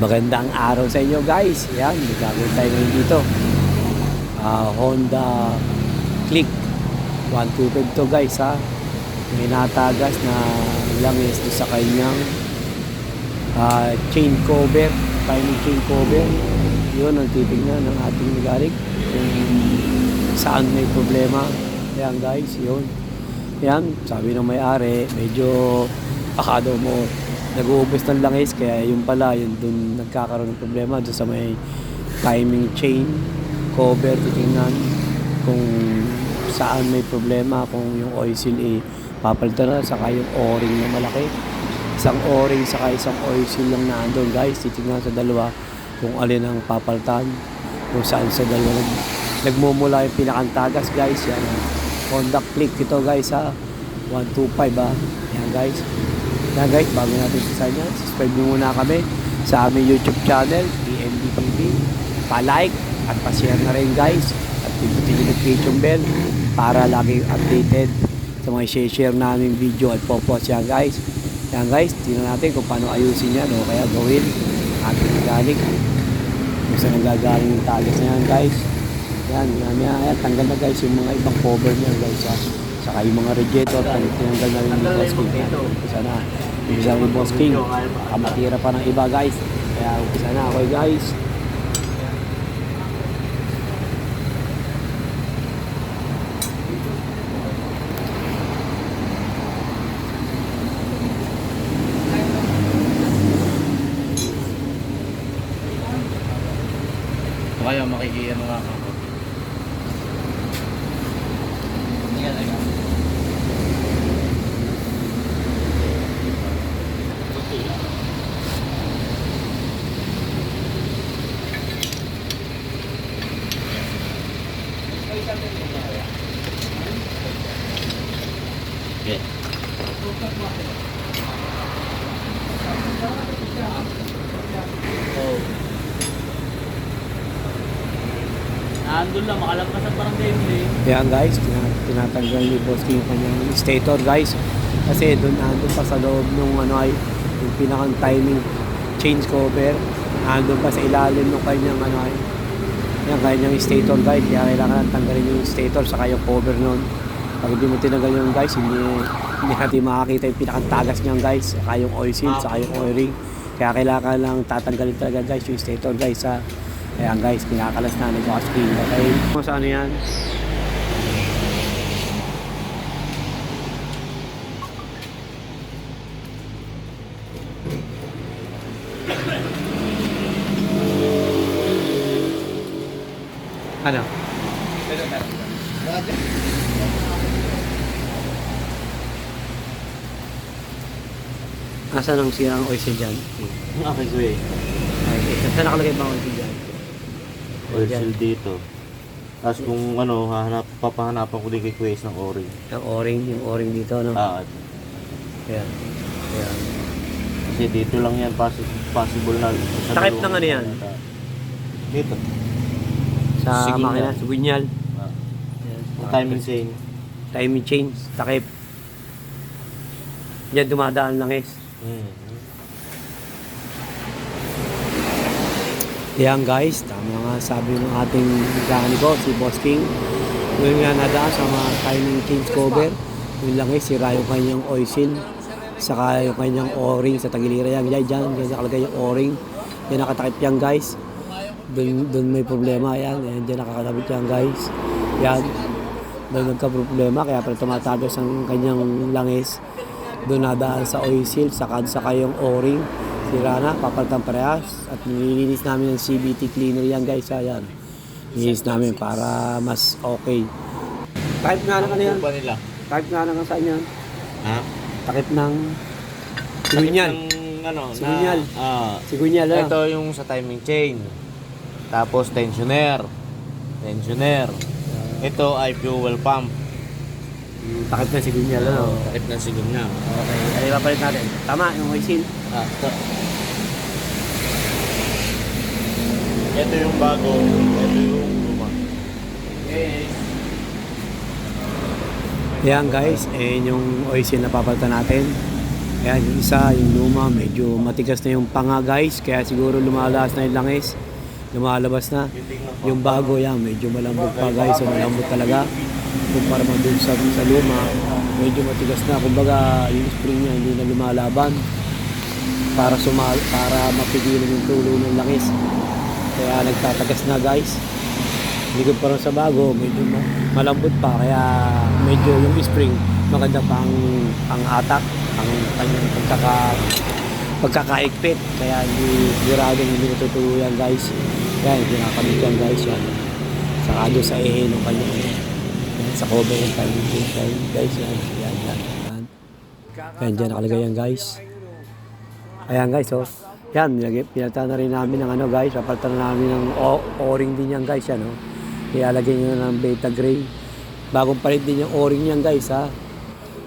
Magandang araw sa inyo guys. Yan, may gagawin tayo ngayon dito. Ah, Honda Click 125 to guys ha. May natagas na langis doon sa kanyang ah, chain cover, tiny chain cover. Yun ang titignan ng ating mechanic kung saan may problema. Yan guys, yun. Yan, sabi ng may-ari, medyo akado mo nag-uubos ng langis kaya yung pala yun dun nagkakaroon ng problema doon sa may timing chain cover titingnan kung saan may problema kung yung oil seal eh papalitan na saka yung o-ring na malaki. Isang o-ring saka isang oil seal lang na andun guys titingnan sa dalawa kung alin ang papalitan kung saan sa dalawa nag, nagmumula yung pinakantagas guys yan Honda Click ito guys ha 125 ha yan guys yan guys, bago natin sa niya, subscribe nyo muna kami sa aming YouTube channel, PNB TV. Pa-like at pa-share na rin guys. At pindutin yung notification bell para lagi updated sa mga share namin video at popost yan guys. Yan guys, tingnan natin kung paano ayusin yan o kaya gawin ating mechanic. Kung saan nanggagaling yung tagas na yan guys. Yan, yan, yan, yan, tanggal na guys yung mga ibang cover niya guys ha. Saka yung mga radiator, tan- tinanggal na rin yung boss king. Umpisa na. Umpisa yung boss king. Baka matira pa ng iba guys. Kaya umpisa na ako guys. Kaya makikiyano nga ako. Okay. Oh. Nandun lang, makalampas ang parang Dembele. Yan guys, tina- tinatanggal ni boss king kanyang stator guys. Kasi doon andun pa sa loob nung ano ay yung pinakang timing change cover. Andun pa sa ilalim ng kanyang ano ay yung kanyang stator guys. Kaya kailangan tanggalin yung stator saka yung cover nun. Pag hindi mo tinanggal yung guys, hindi, hindi natin makakita yung pinakang tagas niyan guys. Saka yung oil seal, saka yung oil ring. Kaya kailangan lang tatanggalin talaga guys yung stator guys ha. Ayan guys, pinakalas na ni Boss King. Okay? Kung saan yan? Ano? Nasaan ang sirang oil dyan? Okay, kuya. Okay, saan nakalagay ba ang oil dyan? Oil seal dito. Tapos kung ano, hahanap, papahanapan ko din kay Quace ng ori. Ang o-ring, yung o-ring dito, no? Ah, Ayan. Ayan. kasi dito lang yan possi- possible na. sa Takip dalawang- ng ano yan? Dito. Sa Sige makina, nga. sa gunyal. Ah, Ayan. Ang timing chain. Timing change, takip. Diyan dumadaan langis. Hmm. Yan guys, tama nga sabi ng ating mekaniko, si Boss King. Yung nga nadaan sa mga timing change cover. Yung langis, sira yung kanyang oil seal. Saka yung kanyang o-ring sa tagiliran yan. Yan, dyan, dyan nakalagay yung o-ring. Yan nakatakip yan guys. Doon, doon may problema yan. Yan, dyan nakakabit yan guys. Yan. Doon nagka-problema. Kaya pala tumatagos ang kanyang langis. Doon nadaan sa oil seal. Saka, saka yung o-ring. Sira na. Papalitan parehas. At nililinis namin ng CBT cleaner yan guys. Ayan. Nilinis namin para mas okay. Type nga ng ano yan. Ba nila? Type nga ng saan yan. Ha? Takip ng Sigunyal. Ng, ano, Sigunyal. na, ah, Sigunyal ano? ito yung sa timing chain. Tapos tensioner. Tensioner. Ito ay fuel pump. Takip ng sigunyal ano? Takip ng sigun niya. Okay, ay ipapalit natin. Tama, yung seal. Ah, ito. Ito yung bago. Ito yung luma. Okay. Yan guys, eh yung seal na papalitan natin. Ayan, yung isa, yung luma, medyo matigas na yung panga guys. Kaya siguro lumalas na yung langis. Lumalabas na. Yung bago yan, medyo malambot pa guys. So malambot talaga. Kumpara mo dun sa, sa luma, medyo matigas na. Kumbaga, yung spring niya hindi na lumalaban para sumal para mapigilan yung tulo ng langis. Kaya nagtatagas na guys. Likod pa rin sa bago, medyo ma- malambot pa. Kaya medyo yung spring maganda pang ang atak, ang kanyang pagkaka pagkakaigpit. Kaya hindi sigurado hindi natutuyo yan guys. Kaya kinakabit yan guys yan. Saka sa ehe ng kanyang yan, sa cover ng kanyang yan, guys yan. Yan, yan, yan. Yan, dyan nakalagay yan guys. Ayan guys, oh. Yan, nilagay, pinalta na rin namin ng ano guys, papalta na namin ng o-ring din yan guys, yan oh. Ilalagay nyo ng beta gray. Bagong palit din yung o-ring yan guys ha.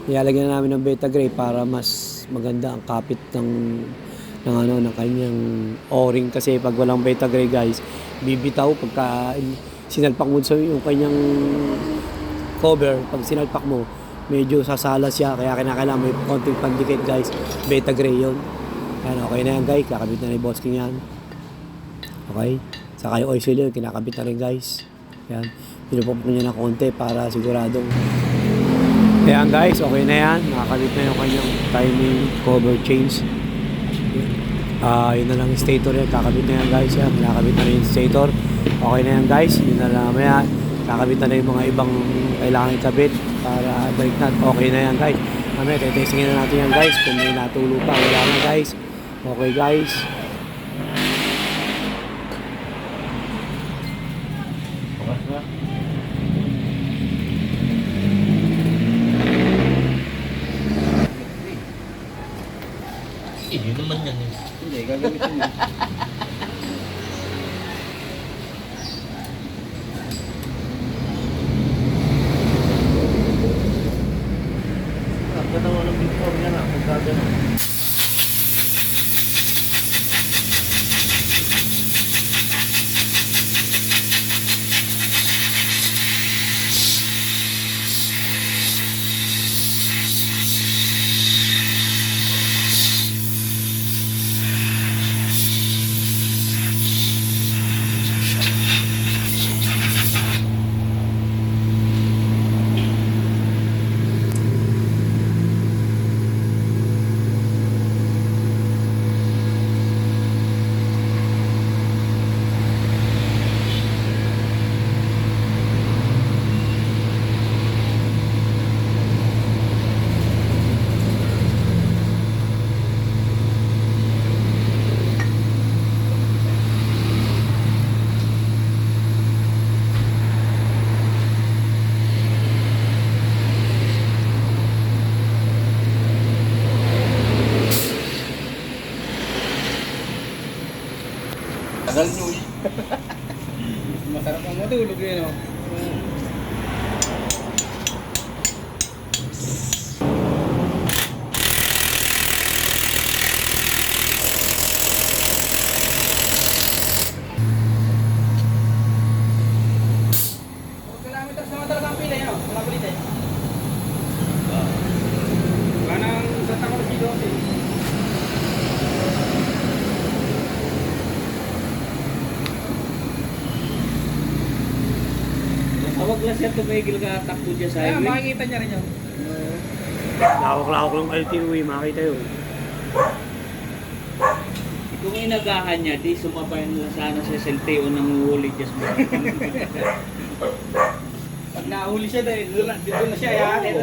Ilalagay na namin ng beta gray para mas maganda ang kapit ng ng ano ng kanyang o-ring kasi pag walang beta gray guys, bibitaw pagka sinalpak mo sa yung kanyang cover, pag sinalpak mo, medyo sasala siya kaya kinakailangan may konting pandikit guys. Beta gray yon. Yan, okay na yan guys. Kakabit na ni Boss King yan. Okay. Saka yung oil seal yun, kinakabit na rin guys. Yan. Pinupop niya na konti para siguradong Ayan guys, okay na yan. Nakakabit na yung kanyang timing cover change. Ah, yun na lang stator yan. Kakabit na yan guys. Yan, nakakabit na rin yung stator. Okay na yan guys. Yun na lang mamaya. Kakabit na rin yung mga ibang kailangan ikabit para balik na. Okay na yan guys. Mamaya, testingin na natin yan guys. Kung may natulo pa, wala na guys. Okay guys. Na. Eh, yun naman yan eh. Hindi, gagamitin mo. Masarap ang matulog yun, oh. kilometers naman talaga ang pila, yun, mga balita eh. Wala nang Santa Cruz dito kasi. Awag lang siya tumigil ka takbo dyan sa Kaya highway. makikita niya rin yun. Lawak-lawak lang kayo tinuwi, makita yun. Kung inagahan niya, di sumabay na lang sana sa SLTO nang uhuli dyan sa mga. Pag nahuli siya dahil dito na, dito na siya yakin.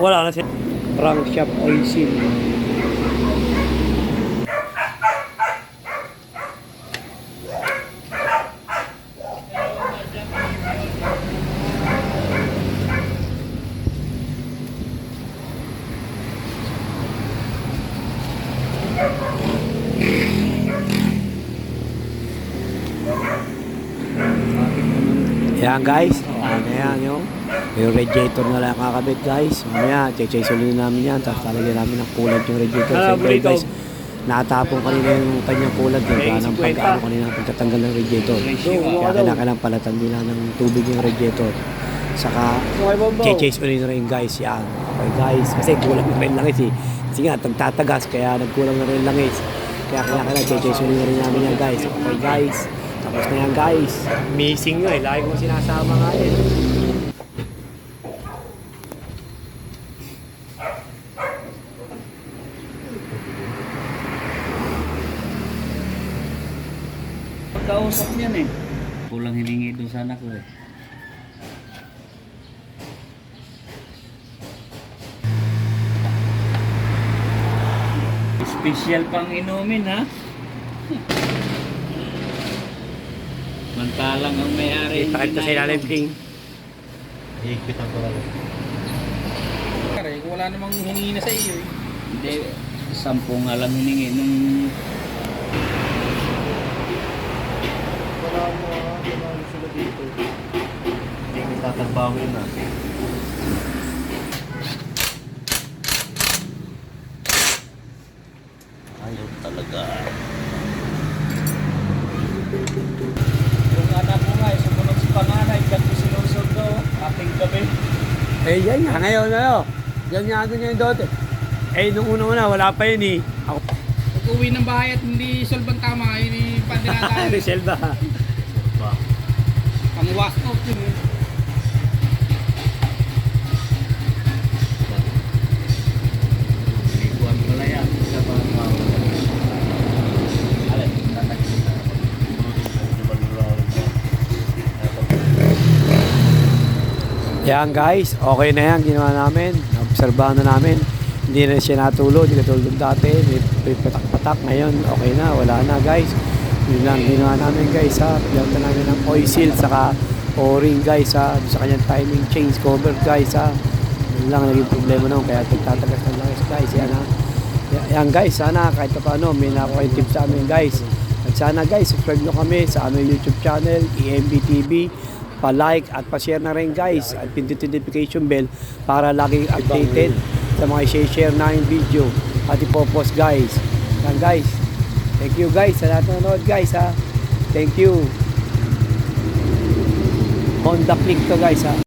Wala na siya. Crankshaft oil seal. Yan guys, okay na yan yun. Yung radiator na lang kakabit guys. Mamaya, check-check ulit namin yan. Tapos talagyan namin ng kulat yung radiator. Siyempre guys, nakatapon kanina yung kanyang kulat. Yung 50. pag-ano kanina pagkatanggal ng radiator. Kaya kailangan palatan nila ng tubig yung radiator. Saka, chase ulit na rin guys, yan. Okay guys, kasi kulang na rin langis eh. Kasi nga, tagtatagas, kaya nagkulang na rin langis. Kaya kaya kaya chase ulit na rin namin yan guys. Okay guys, tapos na yan guys. Missing nyo eh, lagi kong sinasama nga eh. Pagkausap niyan eh. Kulang hiningi doon sa anak ko eh. Special pang inumin ha. Mantalang ang may-ari. Pakit ko sa ilalim, King. Iikpitan ko lang. Pare, kung wala namang hiningi na sa iyo eh. Hindi, sampu nga lang hiningi nung Wala mo, wala mo sila dito. Hindi tatrabaho na. Ayaw talaga. yung anak ko nga, eh, sumunod si panganay, dyan ko sinusundo, ating gabi. Eh, yan nga, ngayon ano. Yan nga yung dote. Eh, nung una-una, wala pa yun eh. Ako, Pag uwi ng bahay at hindi solban tama, hindi pa dinadaan. Rizal ba? Ba? Ang wash out yun eh. Likuan pala yan. Sa mga Alin, tataksin na. Yan guys, okay na yan, ginawa namin. Obserbahan na namin. Hindi na siya natulog, hindi katulog dati. May, patak-patak. Ngayon, okay na, wala na guys. Yun lang ginawa namin guys ha. Pinagta namin ng oil seal, saka o-ring guys ha. Sa kanyang timing change cover guys ha. Yun lang naging problema naman. Kaya tagtatagas ng langis guys. Yan ha. Yan guys, sana kahit pa paano may tips sa amin guys. At sana guys, subscribe nyo kami sa aming YouTube channel, EMB TV. Pa-like at pa-share na rin guys. At pindutin notification bell para laging updated sa mga i-share na yung video. At ipopost guys. Yan guys. Thank you guys sa lahat ng nanonood guys ha. Thank you. Honda Click to guys ha.